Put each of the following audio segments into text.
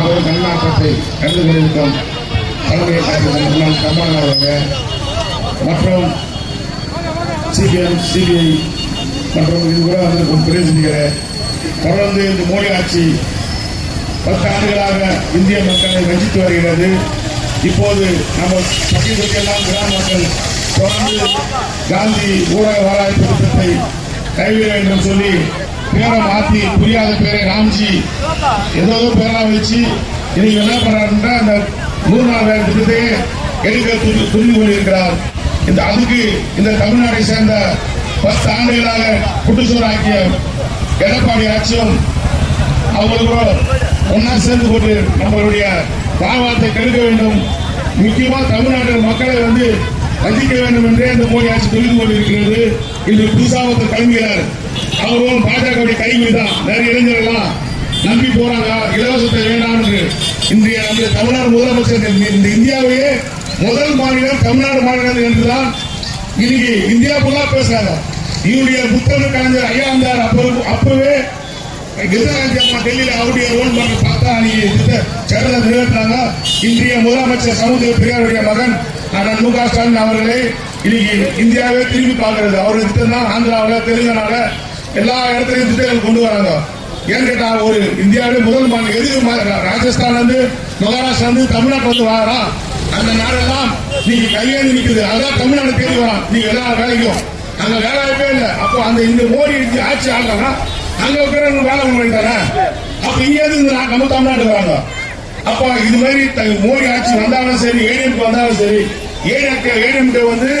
ஒரு நல்லாட்டத்தை கண்டு கொண்டிருக்கும் கமலன் அவர்கள் மற்றும் சிபிஎம் சிபிஐ மற்றும் இது கூட வந்திருக்கும் துறை தொடர்ந்து இந்த மோடி ஆட்சி பத்து ஆண்டுகளாக இந்திய மக்களை வஞ்சித்து வருகிறது. இப்போது நம்ம பகுதிகளுக்கெல்லாம் கிராம மக்கள் தொடர்ந்து காந்தி ஊரக வாராய்ப்பு திட்டத்தை கைவிட வேண்டும் சொல்லி பேரை மாற்றி புரியாத பேரை ராம்ஜி ஏதோ பேரா வச்சு இன்னைக்கு என்ன பண்றாருன்னா அந்த நூறு நாள் வேலை திட்டத்தையே எடுக்க துணி கொண்டிருக்கிறார். இந்த அதுக்கு இந்த தமிழ்நாட்டை சேர்ந்த பத்து ஆண்டுகளாக குட்டுச்சோறாக்கிய எடப்பாடி ஆட்சியும் அவர்களோட ஒன்னா சேர்ந்து கொண்டு நம்மளுடைய தாவாரத்தை கெடுக்க வேண்டும். முக்கியமா தமிழ்நாட்டில் மக்களை வந்து சந்திக்க வேண்டும் என்றே இந்த மோடி ஆட்சி புரிந்து கொண்டிருக்கிறது. இன்று புதுசாக ஒருத்தர் கிளம்புகிறார். அவரும் பாஜகவுடைய கைவி தான். நிறைய இளைஞர்கள்லாம் நம்பி போறாங்க. இலவசத்தை வேண்டாம் என்று இன்றைய நம்முடைய தமிழ்நாடு முதலமைச்சர் இந்த- இந்த இந்தியாவையே முதல் மாநிலம் தமிழ்நாடு மாநிலம் என்றுதான் இன்னைக்கு இந்தியா புல்லா பேசுறாங்க. இவருடைய புத்தக கலைஞர் ஐயா இருந்தார் அப்போ அப்பவே கிருஷ்ணகாந்தி அம்மா டெல்லியில அவருடைய ரோல் பண்ண பார்த்தா அன்னைக்கு இந்த சேனலை நிறைவேற்றினாங்க இன்றைய முதலமைச்சர் சமுத்திர பெரியாருடைய மகன் அண்ணன் மு க ஸ்டாலின் அவர்களே இன்னைக்கு இந்தியாவே திரும்பி பார்க்கறது. அவருடைய திட்டம் தான் ஆந்திராவில் தெலுங்கானால எல்லா இடத்துலையும் திட்டங்கள் கொண்டு வராங்க. ஏன்னு கேட்டா ஒரு இந்தியாவிலே முதல் மாநிலம் எதுக்கு ராஜஸ்தான் ராஜஸ்தான்ல இருந்து மகாராஷ்டிரா இருந்து தமிழ்நாட்டு வந்து வாரா அந்த நாடெல்லாம் நீங்க கையேந்து நிற்குது அதான் தமிழ்நாடு தேடி வரான். நீங்க எல்லா வேலைக்கும். அங்க வேலை வாய்ப்பே இல்லை. அப்போ அந்த இந்த மோடி ஆட்சி ஆடுறாங்கன்னா அங்க இருக்கிறவங்க வேலை பண்ணிட்டாங்க அப்ப இங்க இருந்து நம்ம தமிழ்நாட்டுக்கு வராங்க. அப்போ இது மாதிரி த- மோடி ஆட்சி வந்தாலும் சரி ஏடிஎம்க்கு வந்தாலும் சரி ஏனென்று வந்து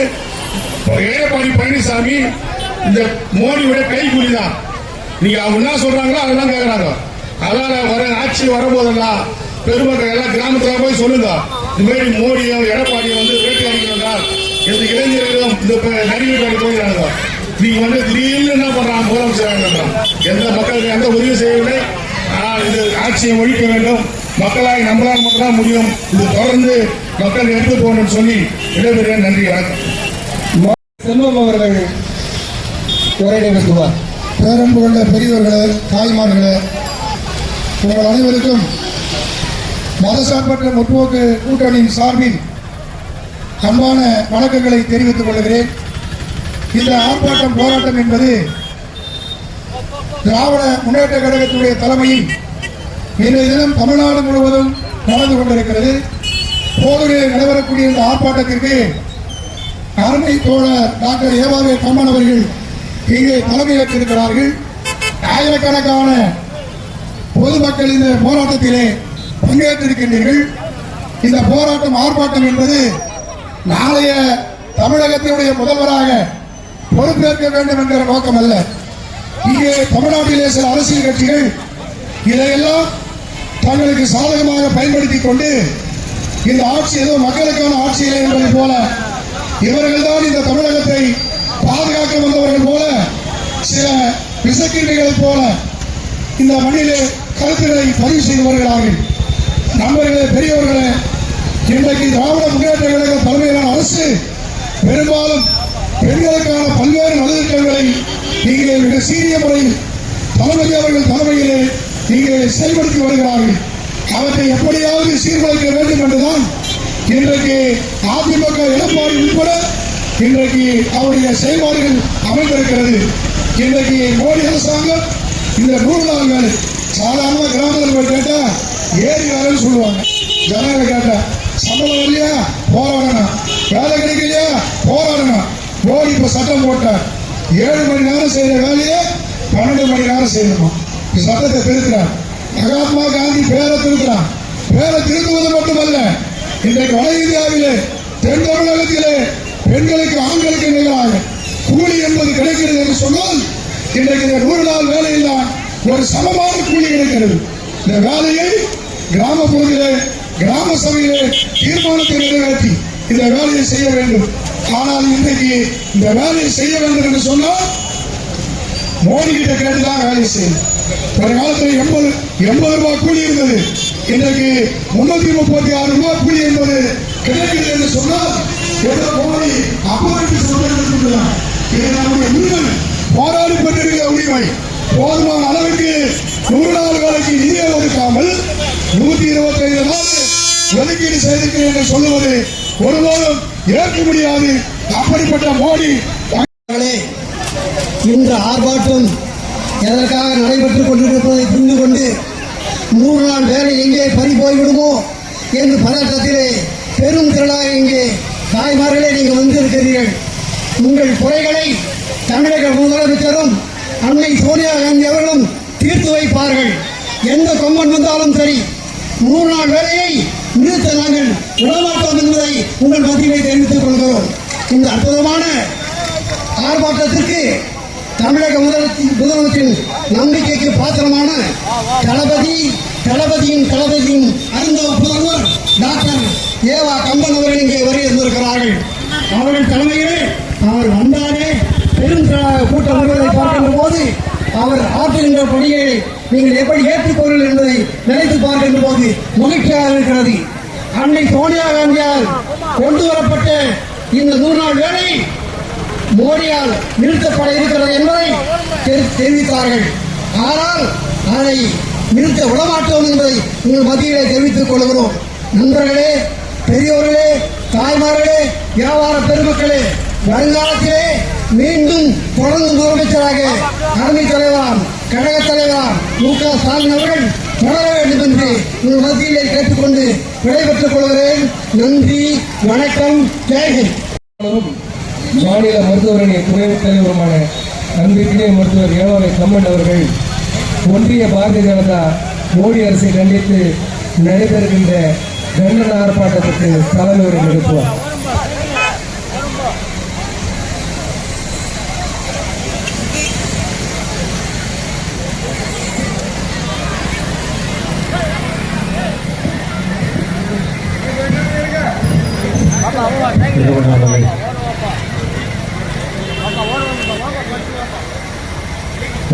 எடப்பாடி பழனிசாமி இந்த மோடியோட கைக்கூலி தான் நீங்க அவங்க என்ன சொல்றாங்களோ அதெல்லாம் கேட்கறாங்க அதனால வர ஆட்சி வரும்போதெல்லாம் பெருமக்கள் எல்லாம் கிராமத்துல போய் சொல்லுங்க. இந்த மாதிரி மோடியும் எடப்பாடியும் வந்து வேட்டி அடிக்கிறாங்க இந்த இளைஞர்களும் இந்த நடிகர்கள் நடிகை போயிடுறாங்க. நீங்க வந்து திடீர்னு என்ன பண்றாங்க? முதலமைச்சர் எந்த மக்களுக்கு எந்த உதவி செய்யவில்லை. ஆனால் இது ஆட்சியை ஒழிக்க வேண்டும். மக்களாய் நம்மளால் மட்டும்தான் முடியும். இது தொடர்ந்து மக்கள் எடுத்து போகணும்னு சொல்லி விடைபெறுகிறேன். நன்றி வணக்கம். செல்வம் அவர்கள் உரை பேரன்பு கொண்ட பெரியவர்களே தாய்மார்களே உங்கள் அனைவருக்கும் மதசார்பற்ற முற்போக்கு கூட்டணியின் சார்பில் அன்பான வணக்கங்களை தெரிவித்துக் கொள்கிறேன். இந்த ஆர்ப்பாட்டம் போராட்டம் என்பது திராவிட முன்னேற்ற கழகத்தினுடைய தலைமையில் இன்றைய தினம் தமிழ்நாடு முழுவதும் நடந்து கொண்டிருக்கிறது. போதூரில் நடைபெறக்கூடிய இந்த ஆர்ப்பாட்டத்திற்கு அருமை தோழர் டாக்டர் ஏவாவே கம்மன் அவர்கள் இங்கே தலைமையேற்றிருக்கிறார்கள். ஆயிரக்கணக்கான பொதுமக்கள் இந்த போராட்டத்திலே பங்கேற்றிருக்கின்றீர்கள். இந்த போராட்டம் ஆர்ப்பாட்டம் என்பது நாளைய தமிழகத்தினுடைய முதல்வராக பொறுப்பேற்க வேண்டும் என்கிற நோக்கம் அல்ல இங்கே தமிழ்நாட்டிலே சில அரசியல் கட்சிகள் இதையெல்லாம் தங்களுக்கு சாதகமாக பயன்படுத்திக் கொண்டு இந்த ஆட்சி ஏதோ மக்களுக்கான ஆட்சி இல்லை என்பதை போல இவர்கள் தான் இந்த தமிழகத்தை பாதுகாக்க வந்தவர்கள் போல சில விசக்கிரிகளைப் போல இந்த மண்ணிலே கருத்துக்களை பதிவு செய்தவர்களாகும் நண்பர்களே பெரியவர்களே இன்றைக்கு திராவிட முன்னேற்ற கழக தலைமையிலான அரசு பெரும்பாலும் பெண்களுக்கான பல்வேறு நலத்திட்டங்களை இங்கே மிக சீரிய முறையில் தளபதி அவர்கள் தலைமையிலே இங்கே செயல்படுத்தி வருகிறார்கள் அவற்றை எப்படியாவது சீர்குலைக்க வேண்டும் என்றுதான் இன்றைக்கு அதிமுக எடப்பாடி உட்பட இன்றைக்கு அவருடைய செயல்பாடுகள் அமைந்திருக்கிறது. இன்றைக்கு மோடி அரசாங்கம் இந்த மூணு நாள் சாதாரண கிராமத்தில் போய் கேட்டா ஏறி வரேன்னு சொல்லுவாங்க. ஜனங்களை கேட்டா சம்பளம் இல்லையா? போராடணும். வேலை கிடைக்கலையா? போராடணும். மோடி இப்ப சட்டம் போட்டார். ஏழு மணி நேரம் செய்யற வேலையை பன்னெண்டு மணி நேரம் செய்யணுமா? சட்டத்தை திருத்துறான் மகாத்மா காந்தி பேரை திருத்துறான் பேரை திருத்துவது மட்டுமல்ல இன்றைக்கு வட இந்தியாவிலே தென் தமிழகத்திலே பெண்களுக்கு ஆண்களுக்கு நிகழாக கூலி என்பது கிடைக்கிறது என்று சொன்னால் இன்றைக்கு இந்த நூறு நாள் வேலையில் தான் ஒரு சமமான கூலி இருக்கிறது இந்த வேலையை கிராமப்புறத்திலே கிராம சபையிலே தீர்மானத்தை நிறைவேற்றி இந்த வேலையை செய்ய வேண்டும். ஆனால் இன்றைக்கு இந்த வேலையை செய்ய வேண்டும் என்று சொன்னால் மோடி கிட்ட கேட்டுதான் வேலையை செய்யணும். ஒரு காலத்தில் எண்பது எண்பது ரூபாய் கூலி இருந்தது. இன்றைக்கு முன்னூத்தி முப்பத்தி ஆறு ரூபாய் கூலி என்பது கிடைக்கிறது என்று சொன்னால் எந்த மோடி அப்போதைக்கு சொல்லிருக்கிறார் இது நம்முடைய உரிமை போராடி பெற்றிருக்கிற உரிமை. போதுமான அளவுக்கு நூறு நாள் வேலைக்கு நிதியை ஒதுக்காமல் நூத்தி இருபத்தி ஐந்து நாள் ஒதுக்கீடு செய்திருக்கிறேன் என்று சொல்லுவது ஒருபோதும் ஏற்க முடியாது. அப்படிப்பட்ட மோடி இன்று ஆர்ப்பாட்டம் எதற்காக நடைபெற்றுக் கொண்டிருப்பதை புரிந்து கொண்டு மூன்று நாள் வேலை எங்கே பறி போய்விடுமோ என்று பதற்றத்திலே பெரும் திரளாக இங்கே தாய்மார்களே நீங்கள் வந்திருக்கிறீர்கள். உங்கள் குறைகளை தமிழக முதலமைச்சரும் அன்னை சோனியா காந்தி அவர்களும் தீர்த்து வைப்பார்கள். எந்த கொம்பன் வந்தாலும் சரி மூன்று நாள் வேலையை நிறுத்த நாங்கள் விடமாட்டோம் என்பதை உங்கள் மத்தியிலே தெரிவித்துக் கொள்கிறோம். இந்த அற்புதமான ஆர்ப்பாட்டத்திற்கு தமிழக முதல் முதலமைச்சரின் நம்பிக்கைக்கு பாத்திரமான தளபதி தளபதியின் தளபதியின் அறிந்த புதல்வர் டாக்டர் ஏவா கம்பன் அவர்கள் இங்கே வருகின்றிருக்கிறார்கள் அவர்கள் தலைமையிலே அவர் வந்தாலே பெரும் கூட்டம் வருவதை பார்க்கின்ற போது அவர் ஆற்றுகின்ற பணியை நீங்கள் எப்படி ஏற்றுக்கொள்ளுங்கள் என்பதை நினைத்து பார்க்கின்ற போது மகிழ்ச்சியாக இருக்கிறது. அன்னை சோனியா காந்தியால் கொண்டு வரப்பட்ட இந்த நூறு நாள் வேலை மோடியால் நிறுத்தப்பட இருக்கிறது என்பதை தெரி- தெரிவித்தார்கள். ஆனால் அதை நிறுத்த விடமாட்டோம் என்பதை உங்கள் மத்தியிலே தெரிவித்துக் கொள்கிறோம். நண்பர்களே பெரியோர்களே தாய்மார்களே வியாபார பெருமக்களே வருங்காலத்திலே மீண்டும் தொடர்ந்து முதலமைச்சராக தலைமை தலைவராம் கழக தலைவராம் மு. க. ஸ்டாலின் அவர்கள் தொடர வேண்டும் என்று உங்கள் மத்தியிலே கேட்டுக்கொண்டு விடைபெற்றுக் கொள்கிறேன். நன்றி வணக்கம் ஜெயஹிந்த் மாநில மருத்துவரணி துணைத் தலைவருமான அன்பிற்கினிய மருத்துவர் ஏவாவை கம்மன் அவர்கள் ஒன்றிய பாரதிய ஜனதா மோடி அரசை கண்டித்து நடைபெறுகின்ற கண்டன ஆர்ப்பாட்டத்துக்கு தலைமை உரை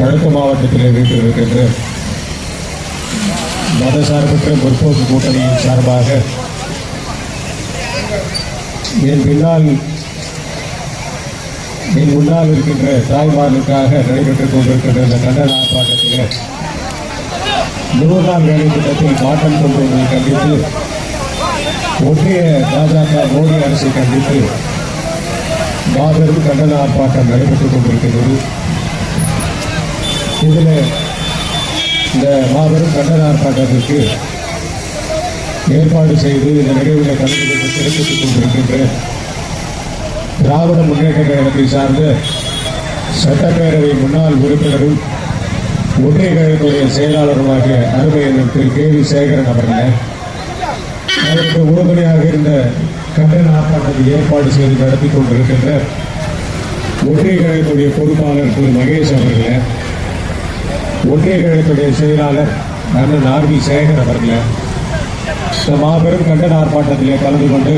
வடக்கு மாவட்டத்தில் வீட்டிருக்கின்ற மதசார்பற்ற முற்போக்கு கூட்டணியின் சார்பாக என் பின்னால் என் முன்னால் இருக்கின்ற தாய்மார்களுக்காக நடைபெற்றுக் கொண்டிருக்கின்ற இந்த கண்டன ஆர்ப்பாட்டத்தில் நூறாம் வேலை திட்டத்தில் மாற்றம் கொண்டு கண்டித்து ஒன்றிய பாஜக மோடி அரசை கண்டித்து மாபெரும் கண்டன ஆர்ப்பாட்டம் நடைபெற்றுக் கொண்டிருக்கிறது இதில் இந்த மாபெரும் கண்டன ஆர்ப்பாட்டத்திற்கு ஏற்பாடு செய்து இந்த நிகழ்வில் கலந்து கொண்டு சிறப்பித்துக் கொண்டிருக்கின்ற திராவிட முன்னேற்ற கழகத்தை சார்ந்த சட்டப்பேரவை முன்னாள் உறுப்பினரும் ஒன்றிய கழகத்துடைய செயலாளருமாகிய அருமையன் திரு கே வி சேகரன் அவர்கள் அதற்கு உறுதுணையாக இருந்த கண்டன ஆர்ப்பாட்டத்தை ஏற்பாடு செய்து நடத்தி கொண்டிருக்கின்ற ஒன்றிய கழகத்துடைய பொறுப்பாளர் திரு மகேஷ் அவர்களே ஒன்றிய கழகத்துடைய செயலாளர் அண்ணன் ஆர் வி சேகர் அவர்களே இந்த மாபெரும் கண்டன ஆர்ப்பாட்டத்திலே கலந்து கொண்டு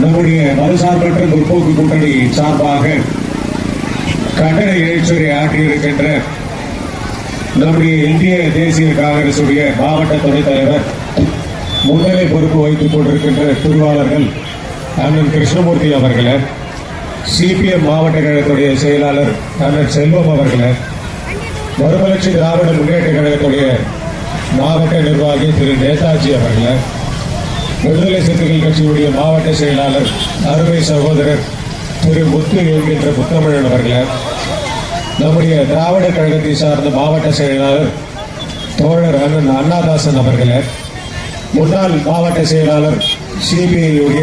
நம்முடைய மறுசார்பற்ற முற்போக்கு கூட்டணி சார்பாக கண்டன எழுச்சியை ஆற்றியிருக்கின்ற நம்முடைய இந்திய தேசிய காங்கிரசுடைய மாவட்ட துணைத் தலைவர் முன்னிலை பொறுப்பு வைத்துக் கொண்டிருக்கின்ற திருவாளர்கள் அண்ணன் கிருஷ்ணமூர்த்தி அவர்களை சிபிஎம் மாவட்ட கழகத்துடைய செயலாளர் அண்ணன் செல்வம் அவர்களே மறுமலர்ச்சி திராவிட முன்னேற்ற கழகத்துடைய மாவட்ட நிர்வாகி திரு. நேதாஜி அவர்களை விடுதலை சிறுத்தைகள் கட்சியுடைய மாவட்ட செயலாளர் அருமை சகோதரர் திரு. முத்து என்கின்ற புத்தமிழன் அவர்களை நம்முடைய திராவிட கழகத்தை சார்ந்த மாவட்ட செயலாளர் தோழர் அண்ணன் அண்ணாதாசன் அவர்களை முன்னாள் மாவட்ட செயலாளர் சிபிஐயுடைய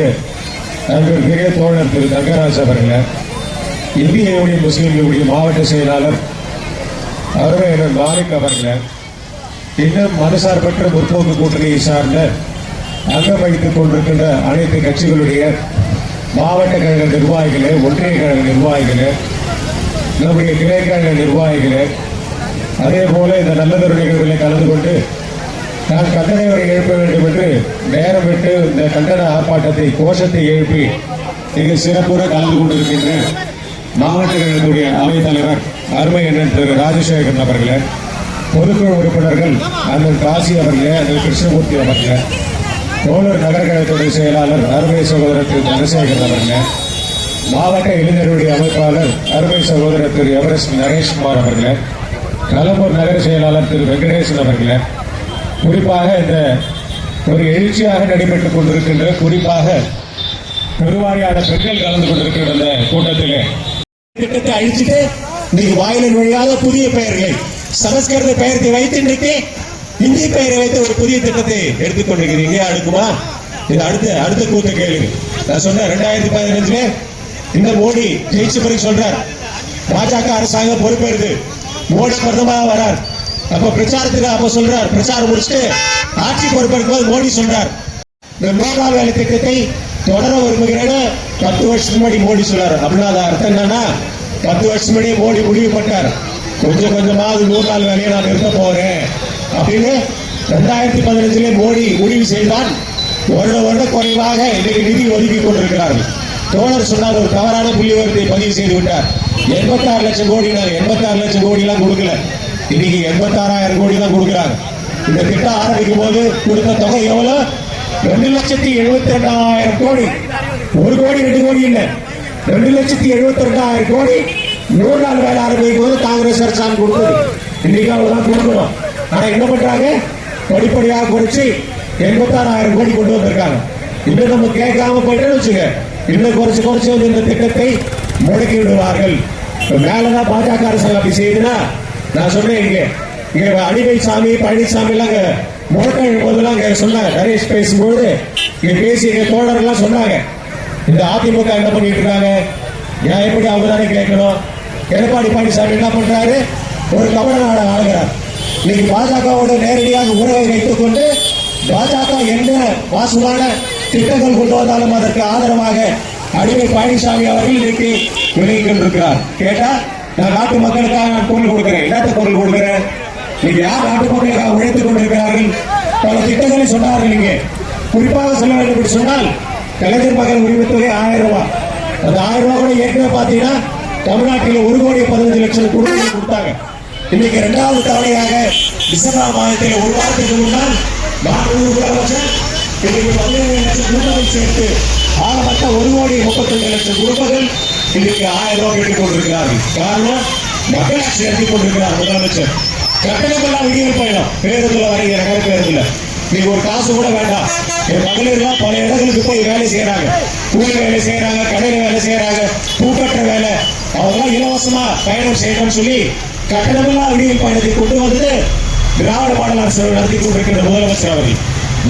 பெரிய தோழர் திரு. தங்கராஜ் அவர்களை இந்திய யூனியன் முஸ்லீம் லீகுடைய மாவட்ட செயலாளர் அருமையனர் மாலிக் அவர்கள் இன்னும் மதசார்பற்ற முற்போக்கு கூட்டணியை சார்ந்த அங்கம் வைத்துக் கொண்டிருக்கின்ற அனைத்து கட்சிகளுடைய மாவட்ட கழக நிர்வாகிகளே ஒன்றிய கழக நிர்வாகிகளே நம்முடைய கிளை கழக நிர்வாகிகளே அதே போல இந்த நல்லதொரு நிகழ்வுகளை கலந்து கொண்டு நான் கண்டனை எழுப்ப வேண்டும் என்று நேரம் விட்டு இந்த கண்டன ஆர்ப்பாட்டத்தை கோஷத்தை எழுப்பி மிக சிறப்புற கலந்து கொண்டிருக்கின்றேன். மாவட்ட கழகத்துடைய அவைத் தலைவர் அருமை அண்ணன் திரு ராஜசேகரன் அவர்களே பொதுக்குழு உறுப்பினர்கள் அண்ணன் காசி அவர்களே அண்ணன் கிருஷ்ணமூர்த்தி அவர்களே தோழர் நகர கழகத்துடைய செயலாளர் அருமை சகோதரர் திரு தனசேகரன் அவர்களே மாவட்ட இளைஞர்களுடைய அமைப்பாளர் அருமை சகோதரர் திரு எவரெஸ்ட் நரேஷ்குமார் அவர்களே கலம்பூர் நகர செயலாளர் திரு வெங்கடேசன் அவர்களே குறிப்பாக இந்த ஒரு எழுச்சியாக நடைபெற்றுக் கொண்டிருக்கின்ற குறிப்பாக பெருவாரியான பெண்கள் கலந்து கொண்டிருக்கின்ற இந்த கூட்டத்திலே திட்டத்தை அழிச்சிட்டு இன்னைக்கு வாயிலின் வழியாக புதிய பெயர்களை சமஸ்கிருத பெயர்த்தை வைத்து இன்றைக்கு இந்தி பெயரை வைத்து ஒரு புதிய திட்டத்தை எடுத்துக்கொண்டிருக்கிறீங்க அடுக்குமா? இது அடுத்த அடுத்த கூத்த கேளுங்க நான் சொன்னேன் ரெண்டாயிரத்தி பதினஞ்சுல இந்த மோடி ஜெயிச்ச பிறகு சொல்றார் பாஜக அரசாங்கம் பொறுப்பேறுது மோடி பிரதமராக வரார். அப்ப பிரச்சாரத்துக்கு அப்ப சொல்றார் பிரச்சாரம் முடிச்சுட்டு ஆட்சி பொறுப்பேற்கும் போது மோடி சொல்றார் இந்த மூன்றாம் வேலை திட்டத்தை தொடர விரும்புகிறேன்னு பத்து வருஷத்துக்கு முன்னாடி மோடி சொன்னார். அப்படின்னா அது அர்த்தம் என்னன்னா பத்து வருஷம் முன்னாடி மோடி முடிவு பண்ணார் கொஞ்சம் கொஞ்சமா அது நூறு நாள் வேலையை நான் நிறுத்த போறேன் அப்படின்னு ரெண்டாயிரத்தி பதினஞ்சுல மோடி முடிவு செய்தான் வருட வருட குறைவாக இன்றைக்கு நிதி ஒதுக்கி கொண்டிருக்கிறார்கள். தோழர் சொன்னார் ஒரு தவறான புள்ளி பதிவு செய்து விட்டார். எண்பத்தாறு லட்சம் கோடி எண்பத்தாறு லட்சம் கோடி எல்லாம் கொடுக்கல. இன்னைக்கு எண்பத்தாறாயிரம் கோடி தான் கொடுக்குறாங்க. இந்த திட்டம் ஆரம்பிக்கும் போது கொடுத்த தொகை எவ்வளவு? ரெண்டு லட்சத்தி எழுபத்தி ரெண்டாயிரம் கோடி. ஒரு கோடி ரெண்டு கோடி இல்லை. ரெண்டு லட்சத்தி எழுபத்தி ரெண்டாயிரம் கோடி நூறு நாள் வேலை ஆரம்பிக்கும் போது காங்கிரஸ் அரசாங்கம் கொடுத்தது. இன்னைக்கு அவ்வளவுதான் கொடுக்கணும். ஆனா என்ன பண்றாங்க? படிப்படியாக குறைச்சு எண்பத்தாறாயிரம் கோடி கொண்டு வந்திருக்காங்க. இன்னும் நம்ம கேட்காம போயிட்டோம்னு வச்சுங்க இன்னும் குறைச்சு குறைச்சு வந்து இந்த திட்டத்தை முடக்கி விடுவார்கள். மேலதான் பாஜக அரசாங்கம் அப்படி செய்யுதுன்னா நான் சொன்னேன் இங்கே. இங்க அடிமை சாமி பழனிசாமி எல்லாம் முழக்கம் போதெல்லாம் சொன்னாங்க. நரேஷ் பேசும்போது இங்க பேசி எங்க தோழர் எல்லாம் சொன்னாங்க. இந்த அதிமுக என்ன பண்ணிட்டு இருக்காங்க? நான் எப்படி அவங்க தானே கேட்கணும்? எடப்பாடி பழனிசாமி என்ன பண்றாரு? ஒரு தமிழ்நாடு ஆளுகிறார் இன்னைக்கு பாஜகவோட நேரடியாக உறவை வைத்துக் கொண்டு பாஜக என்ன வாசமான திட்டங்கள் கொண்டு வந்தாலும் அதற்கு ஆதரவாக அடிமை பழனிசாமி அவர்கள் இன்னைக்கு வெளியிட்டு இருக்கிறார் கேட்டா நான் நாட்டு மக்களுக்காக நான் குரல் கொடுக்கிறேன். என்னத்த குரல் கொடுக்கிறேன்? நீங்க யார் நாட்டு மக்களுக்காக உழைத்துக் கொண்டிருக்கிறார்கள்? பல திட்டங்களை சொன்னார்கள் இங்கே. குறிப்பாக சொல்ல வேண்டும் என்று சொன்னால் கலைஞர் மகள் உரிமைத்தொகை ஆயிரம் ரூபாய் அந்த ஆயிரம் ரூபாய் கூட ஏற்கனவே பார்த்தீங்கன்னா தமிழ்நாட்டில் ஒரு கோடி பதினஞ்சு லட்சம் குடும்பங்கள் கொடுத்தாங்க. இன்னைக்கு இரண்டாவது தவணையாக டிசம்பர் மாதத்தில் ஒரு வாரத்துக்கு முன்னால் நானூறு முதலமைச்சர் இன்னைக்கு பதினேழு லட்சம் குடும்பங்கள் சேர்த்து ஆகப்பட்ட ஒரு கோடி முப்பத்தஞ்சு லட்சம் குடும்பங்கள் இன்னைக்கு ஆயிரம் ரூபாய் கேட்டுக் கொண்டிருக்கிறார்கள். காரணம் மக்களாட்சி நடத்தி கொண்டிருக்கிறார் முதலமைச்சர். கட்டணமெல்லாம் விடியல் பயணம் பேருந்துல வரீங்க நகர பேருந்துல நீங்க ஒரு காசு கூட வேண்டாம். என் மகளிர்லாம் பல இடங்களுக்கு போய் வேலை செய்யறாங்க கூலி வேலை செய்யறாங்க கடையில வேலை செய்யறாங்க பூக்கட்டுற வேலை. அவங்களாம் இலவசமா பயணம் செய்யணும்னு சொல்லி கட்டணமெல்லாம் விடியல் பயணத்தை கொண்டு வந்தது திராவிட மாடல் அரசு நடத்தி கொண்டிருக்கிற முதலமைச்சர் அவர்கள்.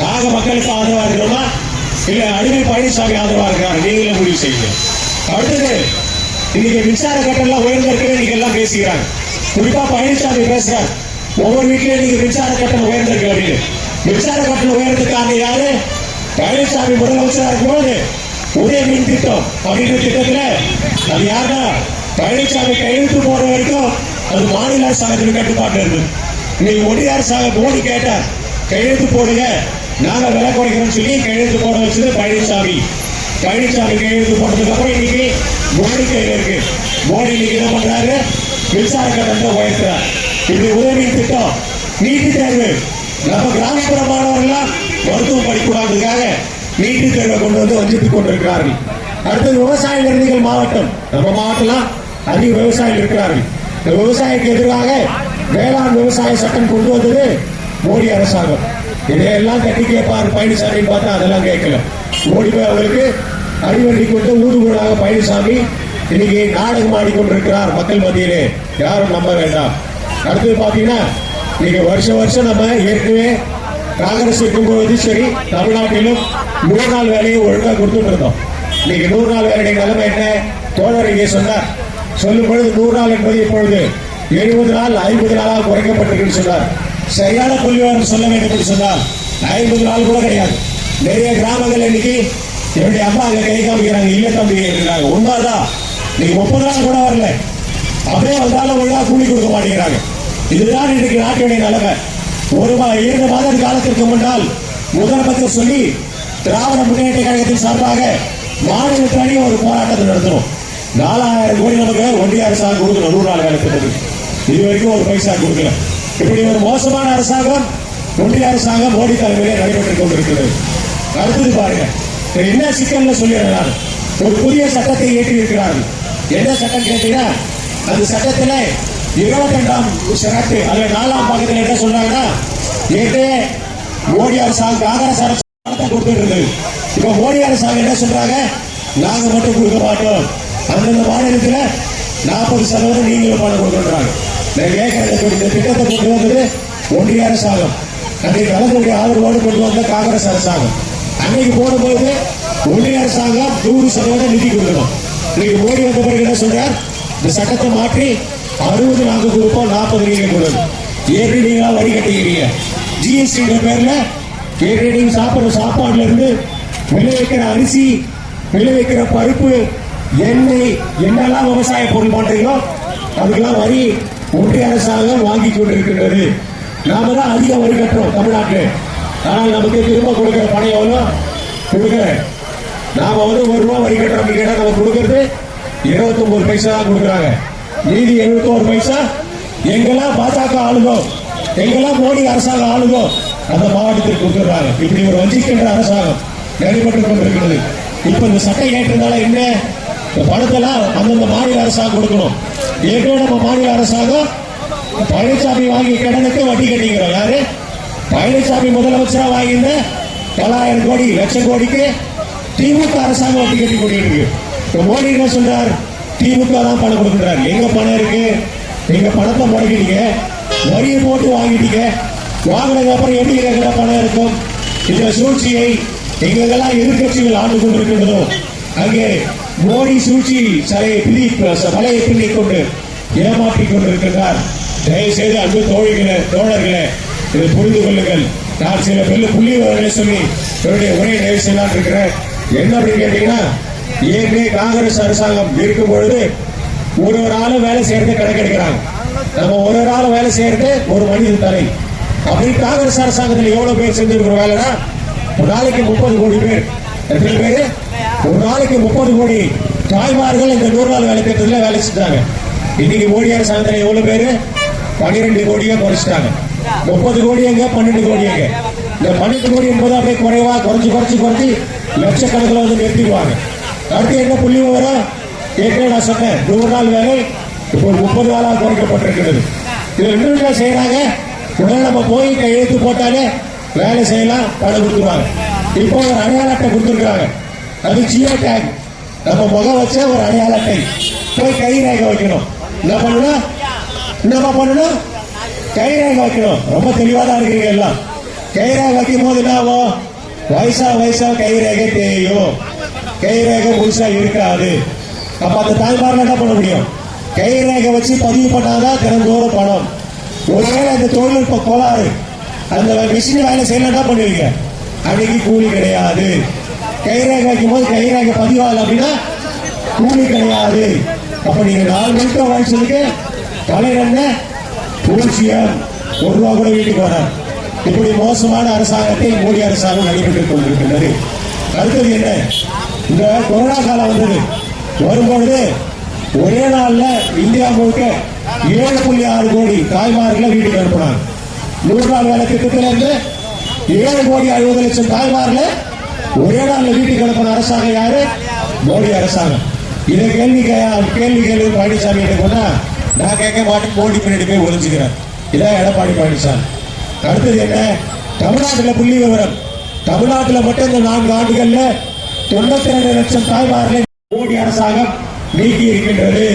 நாக மக்களுக்கு ஆதரவா இருக்கிறோமா? இல்ல அடிமை பழனிசாமி ஆதரவா இருக்கிறார்? நீங்களே முடிவு செய்யுங்க. அடுத்தது இன்னைக்கு மின்சார கட்டணம் உயர்ந்திருக்கிறது இன்னைக்கு எல்லாம் பேசுகிறாங்க குறிப்பா பழனிசாமி பேசுறாரு. ஒவ்வொரு வீட்லயும் நீங்க மின்சார கட்டணம் உயர்ந்திருக்கு அப்படின்னு. மின்சார கட்டணம் உயர்றதுக்கான யாரு? பழனிசாமி முதலமைச்சரா இருக்கும்போது உதய மின் திட்டம் அப்படின்ற திட்டத்துல அது யாருன்னா? பழனிசாமி கையெழுத்து போற வரைக்கும் அது மாநில அரசாங்கத்தின் கட்டுப்பாட்டு இருந்தது. இன்னைக்கு ஒடிய அரசாங்கம் மோடி கேட்டார் கையெழுத்து போடுங்க நாங்க விலை குறைக்கிறோம் சொல்லி கையெழுத்து போட வச்சது பழனிசாமி பழனிசாமி கையெழுத்து போட்டதுக்கு அப்புறம் இன்னைக்கு மோடி கையில இருக்கு. மோடி இன்னைக்கு என்ன பண்றாரு? மின்சாரங்கள் என்று உயர்த்தினார் இப்படி உதவி திட்டம். நீட்டு தேர்வு. நம்ம கிராமப்புற மாணவர்கள்லாம் மருத்துவம் படிக்கூடாதுக்காக நீட்டு தேர்வை கொண்டு வந்து வஞ்சித்துக் கொண்டிருக்கிறார்கள். அடுத்தது விவசாய நிர்ணயங்கள் மாவட்டம். நம்ம மாவட்டம்லாம் அதிக விவசாயிகள் இருக்கிறார்கள். இந்த விவசாயிக்கு எதிராக வேளாண் விவசாய சட்டம் கொண்டு வந்தது மோடி அரசாங்கம். இதையெல்லாம் கட்டி கேட்பார் பழனிசாமின்னு பார்த்தா அதெல்லாம் கேட்கல. மோடி அவர்களுக்கு அடிவண்டி கொண்டு ஊதுகுழாக பழனிசாமி இன்னைக்கு நாடகம் ஆடிக்கொண்டிருக்கிறார் மக்கள் மத்தியிலே. யாரும் நம்ப வேண்டாம். அடுத்தது பாத்தீங்கன்னா நீங்க வருஷம் வருஷம் நம்ம ஏற்கனவே காங்கிரஸ் இருக்கும்போது சரி தமிழ்நாட்டிலும் நூறு நாள் வேலையை ஒழுங்கா கொடுத்துட்டு இருந்தோம். இன்னைக்கு நூறு நாள் வேலையுடைய நிலைமை என்ன? தோழர் இங்கே சொன்னார். சொல்லும் பொழுது நூறு நாள் என்பது இப்பொழுது எழுபது நாள் ஐம்பது நாளாக குறைக்கப்பட்டிருக்குன்னு சொன்னார். சரியான புள்ளிவிவரம் சொல்ல வேண்டும் என்று சொன்னால் ஐம்பது நாள் கூட கிடையாது. நிறைய கிராமங்கள் இன்னைக்கு என்னுடைய அம்மா அங்கே கை காமிக்கிறாங்க இல்லை தம்பி இருக்கிறாங்க உண்மைதான். நீங்க முப்பது நாள் கூட வரல. அப்படியே வந்தாலும் ஒழுங்கா கூலி கொடுக்க மாட்டேங்கிறாங்க. இதுதான் இன்றைக்கு நாட்டினுடைய நிலைமை. ஒரு இரண்டு மாத காலத்திற்கு முன்னால் முதலமைச்சர் சொல்லி திராவிட முன்னேற்ற கழகத்தின் சார்பாக மாநிலத்தானே ஒரு போராட்டத்தை நடத்தணும் நாலாயிரம் கோடி நமக்கு ஒன்றிய அரசாங்கம் கொடுக்கணும் நூறு நாள் வேலை திட்டத்துக்கு இது வரைக்கும் ஒரு பைசா கொடுக்கல. இப்படி ஒரு மோசமான அரசாங்கம் ஒன்றிய அரசாங்கம் மோடி தலைமையிலே நடைபெற்றுக் கொண்டிருக்கிறது. அடுத்தது பாருங்க. என்ன சிக்கல்னு சொல்லிடுறேன் நான். ஒரு புதிய சட்டத்தை ஏற்றி இருக்கிறார்கள் என்ன சட்டம் கேட்டீங்கன்னா அந்த சட்டத்தில் இருபத்தி ரெண்டாம் ஷரத்து அதில் நாலாம் பக்கத்தில் என்ன சொன்னாங்கன்னா ஏற்கனவே மோடி அரசாங்க காங்கிரஸ் அரசு கொடுத்துட்டு இருக்கு இப்போ மோடி அரசாங்கம் என்ன சொல்றாங்க? நாங்கள் மட்டும் கொடுக்க மாட்டோம். அந்தந்த மாநிலத்தில் நாற்பது சதவீதம் நீங்களும் பணம் கொடுக்குறாங்க நான் கேட்கறது இந்த திட்டத்தை கொண்டு வந்தது ஒன்றிய அரசாங்கம். அன்றைக்கு கலந்துடைய ஆதரவோடு கொண்டு வந்த காங்கிரஸ் அரசாங்கம். அன்னைக்கு போடும்போது ஒன்றிய அரசாங்கம் நூறு சதவீதம் நிதி கொடுக்கணும். இன்னைக்கு மோடி வந்த பிறகு என்ன சொல்றார்? இந்த சட்டத்தை மாற்றி அறுபது நாங்க கொடுப்போம் நாற்பது நீங்க கொடுங்க ஏற்கனவே நீங்க வரி கட்டிக்கிறீங்க. ஜிஎஸ்டி பேர்ல ஏற்கனவே நீங்க சாப்பிடுற சாப்பாடுல இருந்து விளைவிக்கிற அரிசி விளைவிக்கிற பருப்பு எண்ணெய் என்னெல்லாம் விவசாய பொருள் பண்றீங்களோ அதுக்கெல்லாம் வரி ஒன்றிய அரசாங்கம் வாங்கி கொண்டிருக்கின்றது. நாம தான் அதிக வரி கட்டுறோம் தமிழ்நாட்டில். ஆனால் நமக்கு திரும்ப கொடுக்கிற பணம் எவ்வளோ? கொடுக்கிற நாம வந்து ஒரு ரூபா வரி கட்டுறோம் கேட்டா நம்ம கொடுக்கறது இருபத்தி ஒன்பது பைசா தான் கொடுக்குறாங்க. மீதி எழுபத்தோரு பைசா எங்கெல்லாம் பாஜக ஆளுதோ எங்கெல்லாம் மோடி அரசாங்கம் ஆளுதோ அந்த மாவட்டத்திற்கு கொடுக்குறாங்க. இப்படி ஒரு வஞ்சிக்கின்ற அரசாங்கம் நடைபெற்றுக் கொண்டிருக்கிறது. இப்ப இந்த சட்டம் ஏற்றதால என்ன? இந்த பணத்தெல்லாம் அந்தந்த மாநில அரசாங்கம் கொடுக்கணும். ஏற்கனவே நம்ம மாநில அரசாங்கம் பழனிசாமி வாங்கிய கடனுக்கு வட்டி கட்டிக்கிறோம் யாரு? பழனிசாமி முதலமைச்சரா வாங்கியிருந்த தொள்ளாயிரம் கோடி லட்சம் கோடிக்கு திமுக அரசாங்கம் வட்டி கட்டி கொண்டிருக்கு. இப்ப மோடி என்ன சொல்றார்? திமுக தான் பணம் கொடுக்குறாரு. எங்க பணம் இருக்கு? எங்க பணத்தை முடக்கிட்டீங்க. வரியை போட்டு வாங்கிட்டீங்க. வாங்கினதுக்கு அப்புறம் எப்படி எங்க பணம் இருக்கும்? இந்த சூழ்ச்சியை எங்கெல்லாம் எதிர்கட்சிகள் ஆண்டு கொண்டிருக்கின்றதோ அங்கே மோடி சூழ்ச்சி சலையை பிடி வலையை பின்னிக் கொண்டு ஏமாற்றிக் கொண்டிருக்கின்றார். தயவு செய்து அன்பு தோழிகளே தோழர்களே இதை புரிந்து கொள்ளுங்கள். நான் சில பெரிய புள்ளி விவரங்களை சொல்லி என்னுடைய உரையை நிறைவு செய்யலாம் இருக்கிறேன். என்ன அப்படின்னு கேட்டீங்கன்னா ஏற்கனவே காங்கிரஸ் அரசாங்கம் இருக்கும் பொழுது ஒரு ஒரு ஆளும் வேலை செய்யறது கணக்கெடுக்கிறாங்க நம்ம ஒரு ஒரு ஆளும் வேலை செய்யறது ஒரு மனித தலை. அப்படி காங்கிரஸ் அரசாங்கத்தில் எவ்வளவு பேர் செஞ்சிருக்கிற வேலைனா ஒரு நாளைக்கு முப்பது கோடி பேர். எத்தனை பேரு? ஒரு நாளைக்கு முப்பது கோடி. தாய்மார்கள் இந்த நூறு நாள் வேலை திட்டத்தில் வேலை செஞ்சாங்க இன்னைக்கு மோடி அரசாங்கத்தில் எவ்வளவு பேரு? பன்னிரெண்டு கோடியா குறைச்சிட்டாங்க. முப்பது கோடி எங்க பன்னெண்டு கோடி எங்க இந்த பன்னெண்டு கோடி என்பது அப்படியே குறைவா குறைச்சு குறைச்சி குறைச்சி லட்சக்கணக்கில் வந்து நிறுத்திடுவாங்க. அடுத்து என்ன புள்ளி விவரம்? ஏற்கனவே நான் சொன்னேன். நூறு நாள் வேலை இப்போ ஒரு முப்பது நாளாக குறைக்கப்பட்டிருக்கிறது. இது என்ன செய்யறாங்க. உடனே நம்ம போய் கையெழுத்து போட்டாலே வேலை செய்யலாம் பணம் கொடுத்துருவாங்க. இப்போ ஒரு அடையாள அட்டை கொடுத்துருக்காங்க அது ஜியோ டேக். நம்ம முகம் வச்ச ஒரு அடையாள அட்டை. போய் கை ரேகை வைக்கணும். என்ன பண்ணணும்? என்னப்பா பண்ணணும்? கை ரேகை வைக்கணும். ரொம்ப தெளிவாக தான் இருக்கீங்க எல்லாம். கை ரேகை வைக்கும் போது என்ன வயசா வயசா கை ரேகை தேயும். கை ரேகை முழுசா இருக்காது. அப்ப அந்த தாய்மார்கள் என்ன பண்ண முடியும்? கைரேகை வச்சு பதிவு பண்ணாதான் தினந்தோறும் பணம். ஒருவேளை அந்த தொழில்நுட்ப கோளாறு அந்த மிஷின் வேலை செய்யலாம் என்ன பண்ணுவீங்க? அன்னைக்கு கூலி கிடையாது. கைரேகை வைக்கும் போது கைரேகை பதிவாகல அப்படின்னா கூலி கிடையாது. அப்ப நீங்க நாலு மணிக்கு வாங்கிச்சதுக்கு தலைவர் என்ன? பூஜ்ஜியம். ஒரு ரூபா கூட வீட்டுக்கு வராது. இப்படி மோசமான அரசாங்கத்தை மோடி அரசாங்கம் நடைபெற்றுக் கொண்டிருக்கின்றது. அடுத்தது என்ன? இந்த கொரோனா காலம் வந்தது. வரும்பொழுது ஒரே நாள்ல இந்தியா முழுக்க ஏழு புள்ளி ஆறு கோடி தாய்மார்களை வீட்டுக்கு அனுப்பினாங்க. நூறு நாள் வேலை திட்டத்தில இருந்து ஏழு கோடி அறுபது லட்சம் தாய்மார்களை ஒரே நாள்ல வீட்டுக்கு அனுப்பின அரசாங்கம் யாரு? மோடி அரசாங்கம். இதை கேள்வி கேள்வி கேள்வி பழனிசாமி கிட்ட நான் கேட்க மாட்டேன் மோடி பின்னாடி போய் ஒழிஞ்சுக்கிறேன் இதான் எடப்பாடி பழனிசாமி. அடுத்தது என்ன? தமிழ்நாட்டில் புள்ளி விவரம். தமிழ்நாட்டில் மட்டும் இந்த நான்கு ஆண்டுகள்ல தொண்ணூத்தி ரெண்டு லட்சம் தாய்மார்களை மோடி அரசாங்கம் நீக்கி இருக்கின்றது.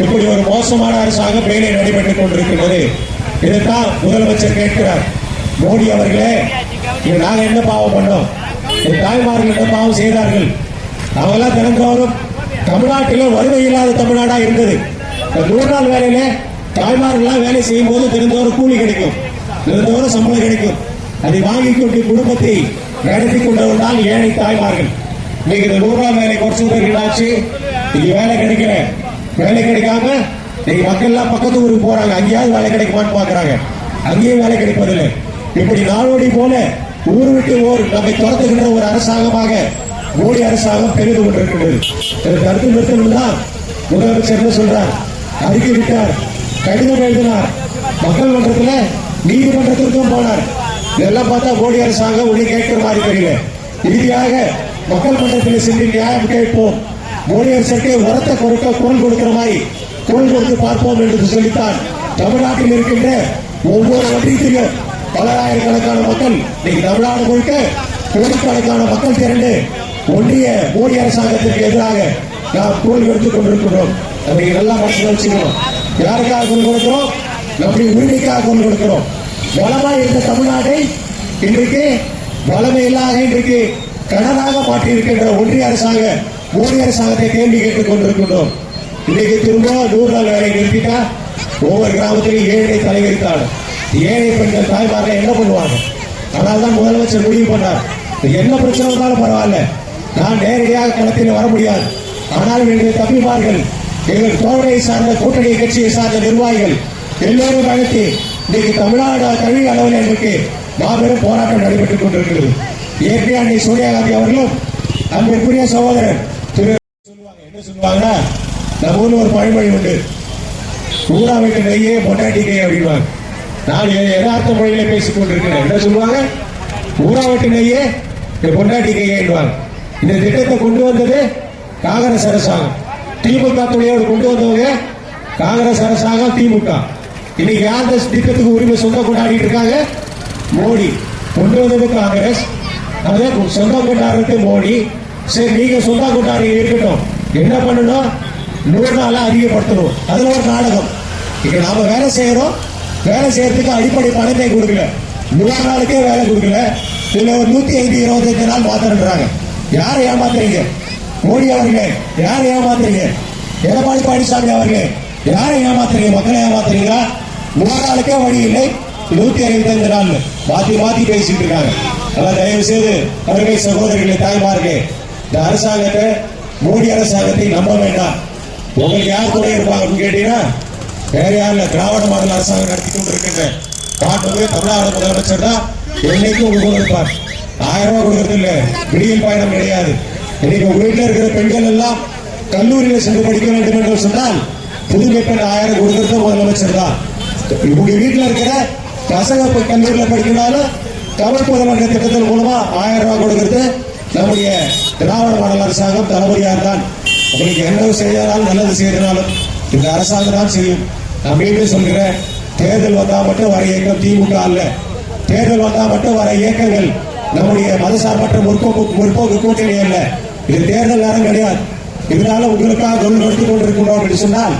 இப்படி ஒரு மோசமான அரசாங்கம் மேலே நடைபெற்றுக் கொண்டிருக்கின்றது. இதைத்தான் முதலமைச்சர் கேட்கிறார். மோடி அவர்களே நாங்க என்ன பாவம் பண்ணோம்? இந்த தாய்மார்கள் என்ன பாவம் செய்தார்கள்? அவங்களாம் தினந்தோறும் தமிழ்நாட்டில் வறுமை இல்லாத தமிழ்நாடா இருந்தது. இந்த நூறு நாள் வேலையில தாய்மார்கள்லாம் வேலை செய்யும் போது தினந்தோறும் கூலி கிடைக்கும். தினந்தோறும் சம்பளம் கிடைக்கும். அதை வாங்கி கொண்டு குடும்பத்தை நடத்தி கொண்டவர்கள் ஏழை தாய்மார்கள். இன்னைக்கு இந்த நூறு வேலை குறைச்சு என்னாச்சு இன்னைக்கு வேலை கிடைக்கல. வேலை கிடைக்காம இன்னைக்கு மக்கள் எல்லாம் பக்கத்து ஊருக்கு போறாங்க. அங்கேயாவது வேலை கிடைக்குமான்னு பாக்குறாங்க அங்கேயும் வேலை கிடைப்பதில்லை. இப்படி நாளோடி போல ஊர் விட்டு ஊர் நம்மை துரத்துகின்ற ஒரு அரசாங்கமாக மோடி அரசாங்கம் பெரிது கொண்டிருக்கிறது. இதற்கு அடுத்து நிறுத்தணும் தான் முதலமைச்சர் என்ன சொல்றார்? அறிக்கை விட்டார். கடிதம் எழுதினார். மக்கள் மன்றத்தில் நீதிமன்றத்திற்கும் போனார். இதெல்லாம் பார்த்தா மோடி அரசாங்கம் ஒளி கேட்கிற மாதிரி தெரியல. இறுதியாக மக்கள் மன்றத்தில் சென்று நியாயம் கேட்போம். மோடி அரசுக்கு உரத்த கொடுக்க குரல் கொடுக்கிற மாதிரி குரல் கொடுத்து பார்ப்போம் என்று சொல்லித்தான். தமிழ்நாட்டில் இருக்கின்ற ஒவ்வொரு ஒன்றியத்திலும் பல்லாயிரக்கணக்கான மக்கள் இன்னைக்கு தமிழ்நாடு முழுக்க கோடிக்கணக்கான மக்கள் திரண்டு ஒன்றிய மோடி அரசாங்கத்திற்கு எதிராக நாம் குரல் எடுத்துக் கொண்டிருக்கிறோம் அதை நல்லா மனசில் வச்சுக்கணும் யாருக்காக குரல் கொடுக்கிறோம்? நம்முடைய உரிமைக்காக குரல் கொடுக்கிறோம். வளமா இருந்த தமிழ்நாட்டை இன்றைக்கு வளமை இல்லாத இன்றைக்கு கடனாக மாற்றியிருக்கின்ற ஒன்றிய அரசாங்க மோடி அரசாங்கத்தை கேள்வி கேட்டுக் கொண்டிருக்கின்றோம். இன்றைக்கு திரும்ப நூறு நாள் வேலை நிறுத்திட்டா ஒவ்வொரு கிராமத்திலும் ஏழை தலைவரித்தாள் ஏழை பெண்கள் தாய்மார்கள் என்ன பண்ணுவாங்க? அதனால தான் முதலமைச்சர் முடிவு பண்ணார். என்ன பிரச்சனை இருந்தாலும் பரவாயில்ல. நான் நேரடியாக களத்தில் வர முடியாது. ஆனால் எங்கள் தம்பிமார்கள் எங்கள் தோழரை சார்ந்த கூட்டணி கட்சியை சார்ந்த நிர்வாகிகள் எல்லோரும் அழைத்து இன்னைக்கு தமிழ்நாடு கல்வி அளவில் இன்றைக்கு மாபெரும் போராட்டம் நடைபெற்றுக் கொண்டிருக்கிறது. ஏற்கனவே அன்னை சோனியா காந்தி அவர்களும் அன்பிற்குரிய சகோதரர் திரு. சொல்லுவாங்க என்ன சொல்லுவாங்கன்னா நம்ம ஊர்ல ஒரு பழமொழி உண்டு. ஊரா வைக்க நெய்யே பொண்டாட்டி கை அப்படின்வாங்க நான் எ- யதார்த்த மொழியில பேசிக் கொண்டிருக்கிறேன். என்ன சொல்லுவாங்க? ஊரா வீட்டு நெய்யே என் பொண்டாட்டி கையேன்வாங்க இந்த திட்டத்தை கொண்டு வந்தது காங்கிரஸ் அரசாங்கம். திமுக துணையோடு கொண்டு வந்தவங்க காங்கிரஸ் அரசாங்கம் திமுக. இன்னைக்கு யார் இந்த திட்டத்துக்கு உரிமை சொந்த கொண்டாடிட்டு இருக்காங்க மோடி. கொண்டு வந்தது காங்கிரஸ் அதே சொந்தம் கொண்டாடுறது மோடி. சரி நீங்க சொந்தம் கொண்டாடி இருக்கட்டும். என்ன பண்ணணும்? நூறு நாளா அதிகப்படுத்தணும். அதுல ஒரு நாடகம். இங்க நாம வேலை செய்யறோம். வேலை செய்யறதுக்கு அடிப்படை பணத்தை கொடுக்கல. நூறு நாளுக்கே வேலை கொடுக்கல. இதுல ஒரு நூத்தி ஐந்து இருபத்தஞ்சு நாள் மாத்திரன்றாங்க. யாரை ஏமாத்துறீங்க? மோடி அவர்களே. யாரை ஏமாத்துறீங்க? எடப்பாடி பழனிசாமி அவர்களே. யாரை ஏமாத்துறீங்க? மக்களை ஏமாத்துறீங்களா? நூறு நாளுக்கே வழி இல்லை. நூத்தி அறுபத்தைந்து நாள் மாத்தி மாத்தி பேசிட்டு இருக்காங்க. அதான் தயவு செய்து அவர்கள் சகோதரிகளை தாய்மார்களே இந்த அரசாங்கத்தை மோடி அரசாங்கத்தை நம்ப வேண்டாம். உங்களுக்கு யார் கூட இருப்பாங்க அப்படின்னு கேட்டீங்கன்னா வேற யாரும் திராவிட மாடல் அரசாங்கம் நடத்தி கொண்டிருக்கின்ற மாண்புமிகு தமிழ்நாடு முதலமைச்சர் தான் என்னைக்கும் உங்களுக்கு இருப்பார். ஆயிரம் ரூபாய் கொடுக்கறது இல்ல விடியல் பயணம் கிடையாது. இன்னைக்கு உங்க வீட்டில் இருக்கிற பெண்கள் எல்லாம் கல்லூரியில் சென்று படிக்க வேண்டும் என்று சொன்னால் புதுமை பெண் ஆயிரம் கொடுக்கறது முதலமைச்சர் தான். இப்படி வீட்டில் இருக்கிற பசங்க போய் கல்லூரியில் படிக்கனாலும் தமிழ் புதமன்ற திட்டத்தின் மூலமா ஆயிரம் ரூபாய் கொடுக்கறது நம்முடைய திராவிட மாடல் அரசாங்கம் தளபதியார் தான். உங்களுக்கு என்ன செய்தாலும் நல்லது செய்தாலும் இந்த அரசாங்கம் தான் செய்யும். நான் மீண்டும் சொல்கிறேன் தேர்தல் வந்தால் மட்டும் வர இயக்கம் திமுக அல்ல. தேர்தல் வந்தால் மட்டும் வர இயக்கங்கள் நம்முடைய மதசார்பற்ற முற்போக்கு முற்போக்கு கூட்டணி அல்ல. இது தேர்தல் நேரம் கிடையாது. இதனால உங்களுக்காக குரல் கொடுத்துக் கொண்டிருக்கிறோம் அப்படின்னு சொன்னால்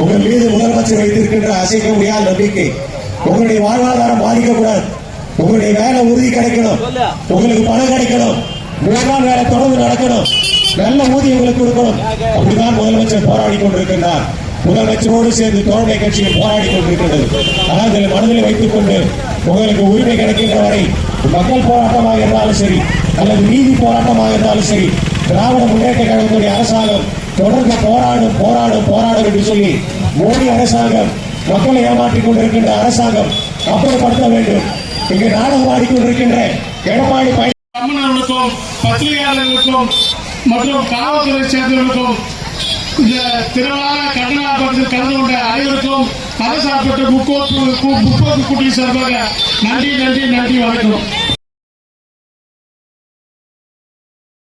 உங்கள் மீது முதலமைச்சர் வைத்திருக்கின்ற அசைக்க முடியாத நம்பிக்கை. உங்களுடைய வாழ்வாதாரம் பாதிக்கக்கூடாது. உங்களுடைய வேலை உறுதி கிடைக்கணும். உங்களுக்கு பணம் கிடைக்கணும். மூணு நாள் வேலை தொடர்ந்து நடக்கணும். நல்ல ஊதியம் உங்களுக்கு கொடுக்கணும். அப்படிதான் முதலமைச்சர் போராடி கொண்டிருக்கின்றார். முதலமைச்சரோடு சேர்ந்து தோழமை கட்சிகள் போராடி கொண்டிருக்கின்றது ஆனால் இதில் மனதில் வைத்துக் கொண்டு உங்களுக்கு உரிமை கிடைக்கின்ற வரை மக்கள் போராட்டமாக இருந்தாலும் சரி அல்லது நீதி போராட்டமாக இருந்தாலும் சரி திராவிட முன்னேற்ற கழகத்துடைய அரசாங்கம் தொடர்ந்து போராடும் போராடும் போராடும் என்று சொல்லி மோடி அரசாங்கம் மக்களை ஏமாற்றிக் கொண்டிருக்கின்ற அரசாங்கம் அப்புறப்படுத்த வேண்டும். இங்கு நாடகம் ஆடிக்கொண்டிருக்கின்ற எடப்பாடி பழனிசாமி பத்திரிகையாளர்களுக்கும் மற்றும் காவல்துறை சேர்ந்தவர்களுக்கும் இந்த திருவிழாவை கண்டனாபத்தில் கலந்து கொண்ட அனைவருக்கும் அரசாப்பட்ட முக்கோப்பு முற்போக்கு கூட்டி சார்பாக நன்றி நன்றி நன்றி வணக்கம்.